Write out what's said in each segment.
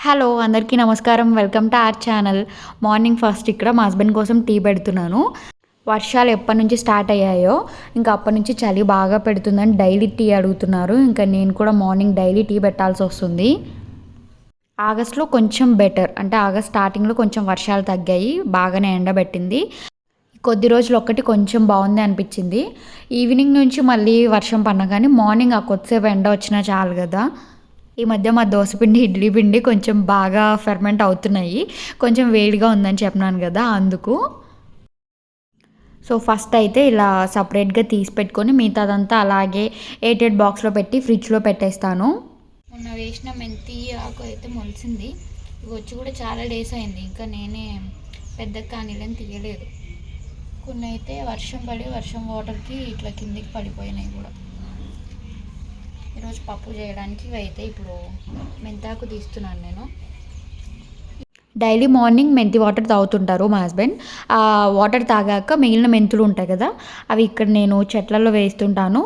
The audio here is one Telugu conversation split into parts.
హలో అందరికీ నమస్కారం. Welcome to our channel. Morning first ఇక్కడ మా హస్బెండ్ కోసం టీ పెడుతున్నాను. వర్షాలు ఎప్పటి నుంచి స్టార్ట్ అయ్యాయో ఇంకా అప్పటి నుంచి చలి బాగా పెడుతుందని డైలీ టీ అడుగుతున్నారు. ఇంకా నేను కూడా మార్నింగ్ డైలీ టీ పెట్టాల్సి వస్తుంది. ఆగస్ట్లో కొంచెం బెటర్ అంటే ఆగస్ట్ స్టార్టింగ్లో కొంచెం వర్షాలు తగ్గాయి బాగానే ఎండబెట్టింది కొద్ది రోజులు ఒక్కటి కొంచెం బాగుంది అనిపించింది. ఈవినింగ్ నుంచి మళ్ళీ వర్షం పడగానే కానీ మార్నింగ్ ఆ కొద్దిసేపు ఎండ వచ్చినా చాలు కదా. ఈ మధ్య మా దోశపిండి ఇడ్లీ పిండి కొంచెం బాగా ఫెర్మెంట్ అవుతున్నాయి. కొంచెం వేడిగా ఉందని చెప్పినాను కదా అందుకు. సో ఫస్ట్ అయితే ఇలా సపరేట్గా తీసి పెట్టుకొని మిగతాదంతా అలాగే ఎయిటెడ్ బాక్స్లో పెట్టి ఫ్రిడ్జ్లో పెట్టేస్తాను. మొన్న వేసిన మెంతి ఆకు అయితే మొలిసింది. ఇవి వచ్చి కూడా చాలా డేస్ అయింది. ఇంకా నేనే పెద్ద కానీలని తీయలేదు. కొన్ని అయితే వర్షం పడి వర్షం వాటర్కి ఇట్లా కిందికి పడిపోయినాయి కూడా. ఈరోజు పప్పు చేయడానికి ఇవి అయితే ఇప్పుడు మెంతాకు తీస్తున్నాను నేను. డైలీ మార్నింగ్ మెంతి వాటర్ తాగుతుంటారు మా హస్బెండ్. ఆ వాటర్ తాగాక మిగిలిన మెంతులు ఉంటాయి కదా అవి ఇక్కడ నేను చెట్లలో వేస్తుంటాను.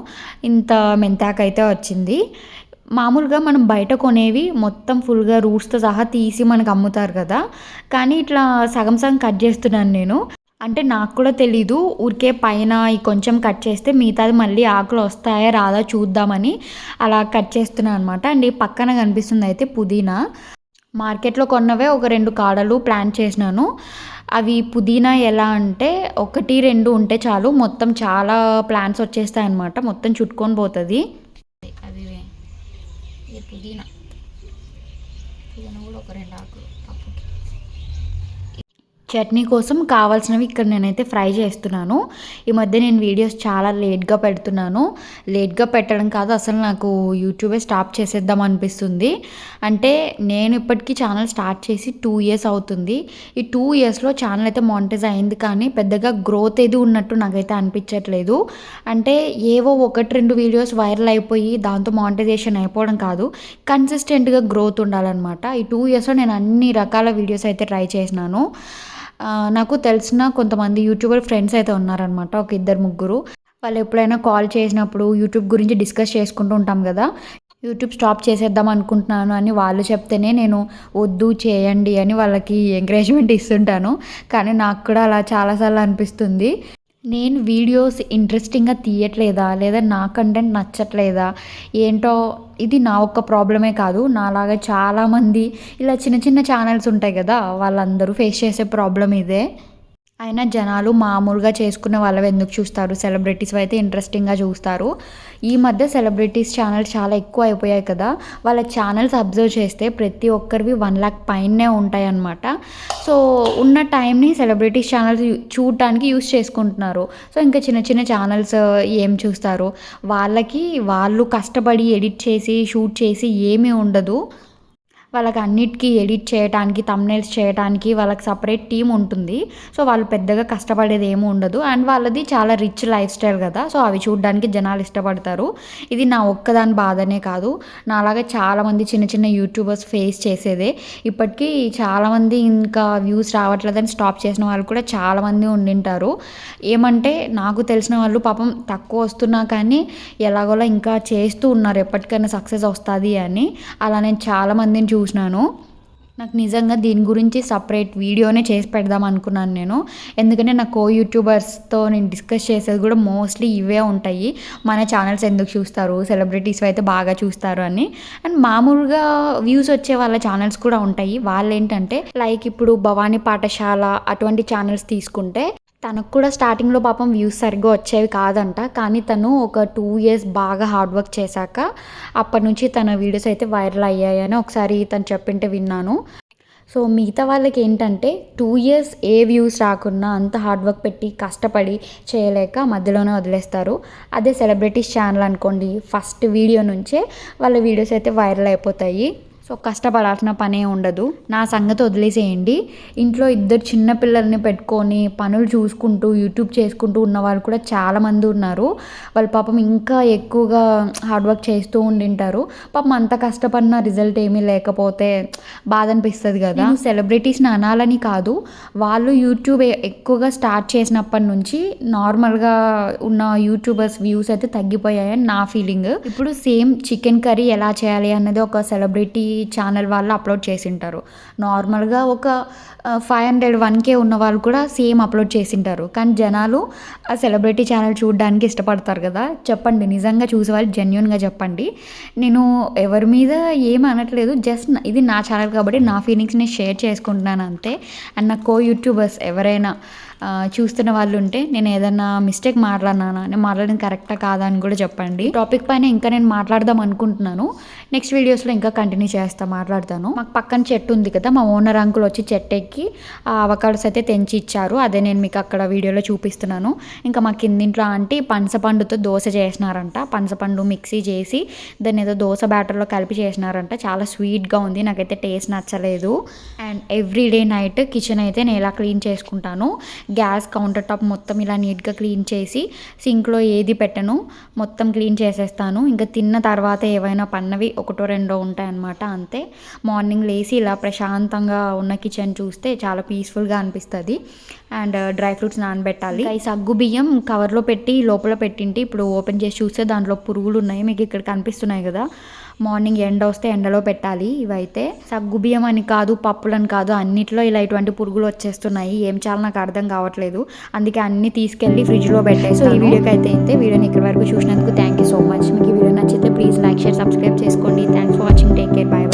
ఇంత మెంతాకు అయితే వచ్చింది. మామూలుగా మనం బయట కొనేవి మొత్తం ఫుల్గా రూట్స్తో సహా తీసి మనకు అమ్ముతారు కదా కానీ ఇట్లా సగం సగం కట్ చేస్తున్నాను నేను. అంటే నాకు కూడా తెలీదు. ఊరికే పైన ఈ కొంచెం కట్ చేస్తే మిగతాది మళ్ళీ ఆకులు వస్తాయా రాదా చూద్దామని అలా కట్ చేస్తున్నాను అనమాట అండ్ ఈ పక్కన కనిపిస్తుంది అయితే పుదీనా. మార్కెట్లో కొన్నవే ఒక రెండు కాడలు ప్లాన్ చేసినాను. అవి పుదీనా ఎలా అంటే ఒకటి రెండు ఉంటే చాలు. మొత్తం చాలా ప్లాంట్స్ వచ్చేస్తాయి అనమాట మొత్తం చుట్టుకొని పోతుంది. అది పుదీనా. పుదీనా కూడా ఒక రెండు ఆకులు. చట్నీ కోసం కావాల్సినవి ఇక్కడ నేనైతే ఫ్రై చేస్తున్నాను. ఈ మధ్య నేను వీడియోస్ చాలా లేట్గా పెడుతున్నాను. లేట్గా పెట్టడం కాదు అసలు నాకు యూట్యూబే స్టాప్ చేసేద్దాం అనిపిస్తుంది. అంటే నేను ఇప్పటికీ ఛానల్ స్టార్ట్ చేసి టూ ఇయర్స్ అవుతుంది. ఈ టూ ఇయర్స్లో ఛానల్ అయితే మానిటైజ్ అయింది కానీ పెద్దగా గ్రోత్ ఏది ఉన్నట్టు నాకైతే అనిపించట్లేదు. అంటే ఏవో ఒకటి రెండు వీడియోస్ వైరల్ అయిపోయి దాంతో మానిటైజేషన్ అయిపోవడం కాదు. కన్సిస్టెంట్గా గ్రోత్ ఉండాలన్నమాట. ఈ టూ ఇయర్స్లో నేను అన్ని రకాల వీడియోస్ అయితే ట్రై చేసినాను. నాకు తెలిసిన కొంతమంది యూట్యూబర్ ఫ్రెండ్స్ అయితే ఉన్నారనమాట ఒక ఇద్దరు ముగ్గురు. వాళ్ళు ఎప్పుడైనా కాల్ చేసినప్పుడు యూట్యూబ్ గురించి డిస్కస్ చేసుకుంటూ ఉంటాం కదా. యూట్యూబ్ స్టాప్ చేసేద్దాం అనుకుంటున్నాను అని వాళ్ళు చెప్తేనే నేను వద్దు చేయండి అని వాళ్ళకి ఎంకరేజ్మెంట్ ఇస్తుంటాను. కానీ నాకు కూడా అలా చాలాసార్లు అనిపిస్తుంది. నేను వీడియోస్ ఇంట్రెస్టింగ్గా తీయట్లేదా? లేదా నా కంటెంట్ నచ్చట్లేదా? ఏంటో ఇది నా ఒక్క ప్రాబ్లమే కాదు. నాలాగా చాలామంది ఇలా చిన్న చిన్న ఛానల్స్ ఉంటాయి కదా వాళ్ళందరూ ఫేస్ చేసే ప్రాబ్లం ఇదే. అయినా జనాలు మామూలుగా చేసుకునే వాళ్ళవి ఎందుకు చూస్తారు? సెలబ్రిటీస్ అయితే ఇంట్రెస్టింగ్గా చూస్తారు. ఈ మధ్య సెలబ్రిటీస్ ఛానల్స్ చాలా ఎక్కువ అయిపోయాయి కదా. వాళ్ళ ఛానల్స్ అబ్జర్వ్ చేస్తే ప్రతి ఒక్కరివి వన్ ల్యాక్ పైనే ఉంటాయి అన్నమాట సో ఉన్న టైంని సెలబ్రిటీస్ ఛానల్స్ చూడటానికి యూస్ చేసుకుంటున్నారు. సో ఇంకా చిన్న చిన్న ఛానల్స్ ఏం చూస్తారు? వాళ్ళకి వాళ్ళు కష్టపడి ఎడిట్ చేసి షూట్ చేసి ఏమీ ఉండదు. వాళ్ళకి అన్నిటికీ ఎడిట్ చేయడానికి తమ్నైల్స్ చేయడానికి వాళ్ళకి సపరేట్ టీం ఉంటుంది. సో వాళ్ళు పెద్దగా కష్టపడేది ఏమి ఉండదు. అండ్ వాళ్ళది చాలా రిచ్ లైఫ్ స్టైల్ కదా. సో అవి చూడడానికి జనాలు ఇష్టపడతారు. ఇది నా ఒక్కదాని బాధనే కాదు. నాలాగా చాలామంది చిన్న చిన్న యూట్యూబర్స్ ఫేస్ చేసేదే. ఇప్పటికీ చాలామంది ఇంకా వ్యూస్ రావట్లేదని స్టాప్ చేసిన వాళ్ళు కూడా చాలామంది ఉండింటారు. ఏమంటే నాకు తెలిసిన వాళ్ళు పాపం తక్కువ వస్తున్నా కానీ ఎలాగోలా ఇంకా చేస్తూ ఉన్నారు. ఎప్పటికైనా సక్సెస్ వస్తుంది అని. అలా నేను చాలామందిని చూ చూసినాను. నాకు నిజంగా దీని గురించి సపరేట్ వీడియోనే చేసి పెడదాం అనుకున్నాను నేను. ఎందుకంటే నా కో యూట్యూబర్స్తో నేను డిస్కస్ చేసేది కూడా మోస్ట్లీ ఇవే ఉంటాయి. మన ఛానల్స్ ఎందుకు చూస్తారు? సెలబ్రిటీస్ అయితే బాగా చూస్తారు అని. అండ్ మామూలుగా వ్యూస్ వచ్చే వాళ్ళ ఛానల్స్ కూడా ఉంటాయి. వాళ్ళు ఏంటంటే లైక్ ఇప్పుడు భవానీ పాఠశాల అటువంటి ఛానల్స్ తీసుకుంటే తనకు కూడా స్టార్టింగ్లో పాపం వ్యూస్ సరిగ్గా వచ్చేవి కాదంట. కానీ తను ఒక టూ ఇయర్స్ బాగా హార్డ్ వర్క్ చేశాక అప్పటి నుంచి తన వీడియోస్ అయితే వైరల్ అయ్యాయని ఒకసారి తను చెప్పింటే విన్నాను. సో మిగతా వాళ్ళకి ఏంటంటే టూ ఇయర్స్ ఏ వ్యూస్ రాకున్నా అంత హార్డ్ వర్క్ పెట్టి కష్టపడి చేయలేక మధ్యలోనే వదిలేస్తారు. అదే సెలబ్రిటీస్ ఛానల్ అనుకోండి ఫస్ట్ వీడియో నుంచే వాళ్ళ వీడియోస్ అయితే వైరల్ అయిపోతాయి. సో కష్టపడాల్సిన పనే ఉండదు. నా సంగతి వదిలేసేయండి. ఇంట్లో ఇద్దరు చిన్న పిల్లల్ని పెట్టుకొని పనులు చూసుకుంటూ యూట్యూబ్ చేసుకుంటూ ఉన్న వాళ్ళు కూడా చాలామంది ఉన్నారు. వాళ్ళ పాపం ఇంకా ఎక్కువగా హార్డ్ వర్క్ చేస్తూ ఉండింటారు. పాపం అంత కష్టపడిన రిజల్ట్ ఏమీ లేకపోతే బాధ అనిపిస్తుంది కదా. సెలబ్రిటీస్ని అనాలని కాదు. వాళ్ళు యూట్యూబ్ ఎక్కువగా స్టార్ట్ చేసినప్పటి నుంచి నార్మల్గా ఉన్న యూట్యూబర్స్ వ్యూస్ అయితే తగ్గిపోయాయని నా ఫీలింగ్ ఇప్పుడు సేమ్ చికెన్ కర్రీ ఎలా చేయాలి అన్నది ఒక సెలబ్రిటీ ఛానల్ వాళ్ళు అప్లోడ్ చేసింటారు. నార్మల్గా ఒక ఫైవ్ హండ్రెడ్ వన్ కే ఉన్న వాళ్ళు కూడా సేమ్ అప్లోడ్ చేసింటారు. కానీ జనాలు ఆ సెలబ్రిటీ ఛానల్ చూడడానికి ఇష్టపడతారు కదా. చెప్పండి నిజంగా చూసేవాళ్ళు జెన్యున్గా చెప్పండి. నేను ఎవరి మీద ఏం అనట్లేదు. జస్ట్ ఇది నా ఛానల్ కాబట్టి నా ఫీలింగ్స్ని షేర్ చేసుకుంటున్నాను అంతే. అండ్ నా కో యూట్యూబర్స్ ఎవరైనా చూస్తున్న వాళ్ళు ఉంటే నేను ఏదైనా మిస్టేక్ మాట్లాడినానా? నేను మాట్లాడిన కరెక్టా కాదా అని కూడా చెప్పండి. టాపిక్ పైన ఇంకా నేను మాట్లాడదాం అనుకుంటున్నాను. నెక్స్ట్ వీడియోస్లో ఇంకా కంటిన్యూ చేస్తా మాట్లాడతాను. మాకు పక్కన చెట్టు ఉంది కదా మా ఓనర్ అంకుల్ వచ్చి చెట్టు ఎక్కి ఆ అవకాడోస్ అయితే తెంచి ఇచ్చారు. అదే నేను మీకు అక్కడ వీడియోలో చూపిస్తున్నాను. ఇంకా మా కిందింట్లో ఆంటీ పనసపండుతో దోశ చేసినారంట. పనసపండు మిక్సీ చేసి దాన్ని ఏదో దోశ బ్యాటర్లో కలిపి చేసినారంట. చాలా స్వీట్గా ఉంది నాకైతే టేస్ట్ నచ్చలేదు. And every day night kitchen అయితే నేను ఇలా క్లీన్ చేసుకుంటాను? గ్యాస్ కౌంటర్ టాప్ మొత్తం ఇలా నీట్గా క్లీన్ చేసి సింక్లో ఏది పెట్టను మొత్తం క్లీన్ చేసేస్తాను. ఇంకా తిన్న తర్వాత ఏవైనా పన్నవి ఒకటో రెండో ఉంటాయన్నమాట అంతే. మార్నింగ్ లేచి ఇలా ప్రశాంతంగా ఉన్న కిచెన్ చూస్తే చాలా పీస్ఫుల్గా అనిపిస్తుంది. అండ్ డ్రై ఫ్రూట్స్ నానబెట్టాలి. ఈ సగ్గు బియ్యం కవర్లో పెట్టి లోపల పెట్టింటి ఇప్పుడు ఓపెన్ చేసి చూస్తే దాంట్లో పురుగులు ఉన్నాయి మీకు ఇక్కడ కనిపిస్తున్నాయి కదా. మార్నింగ్ ఎండ వస్తే ఎండలో పెట్టాలి. ఇవైతే సగ్గు బియ్యం అని కాదు పప్పులని కాదు అన్నిట్లో ఇలా ఇటువంటి పురుగులు వచ్చేస్తున్నాయి. ఏం చాలా నాకు అర్థం కావట్లేదు. అందుకే అన్ని తీసుకెళ్ళి ఫ్రిడ్జ్లో పెట్టేసి సో ఈ వీడియోకి అయితే అయితే వీడియోని ఇక్కడ వరకు చూసినందుకు థ్యాంక్ యూ సో మచ్. మీకు ఈ వీడియో నచ్చితే ప్లీజ్ లైక్ షేర్ సబ్స్క్రైబ్ చేసుకోండి. Thanks for watching. Take care. Bye